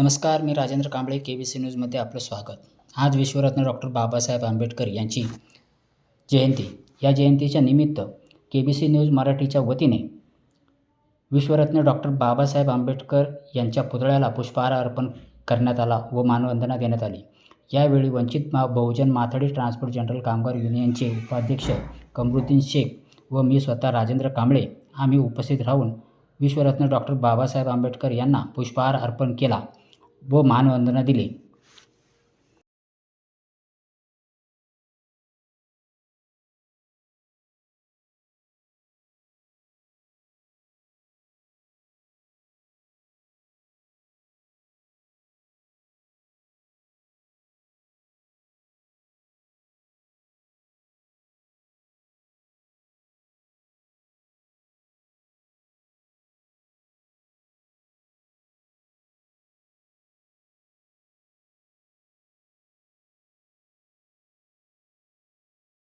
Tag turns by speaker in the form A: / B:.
A: नमस्कार मी Rajendra Kamble K B C न्यूजमध्ये आपलं स्वागत. आज विश्वरत्न डॉक्टर बाबासाहेब आंबेडकर यांची जयंती. या जयंतीच्या निमित्त के बी सी न्यूज मराठीच्या वतीने विश्वरत्न डॉक्टर बाबासाहेब आंबेडकर यांच्या पुतळ्याला पुष्पहार अर्पण करण्यात आला व मानवंदना देण्यात आली. यावेळी वंचित मा बहुजन माथाडी ट्रान्सपोर्ट जनरल कामगार युनियनचे उपाध्यक्ष कमरुद्दीन शेख व मी स्वतः राजेंद्र कांबळे आम्ही उपस्थित राहून विश्वरत्न डॉक्टर बाबासाहेब आंबेडकर यांना पुष्पहार अर्पण केला. व मानवंदना दिली.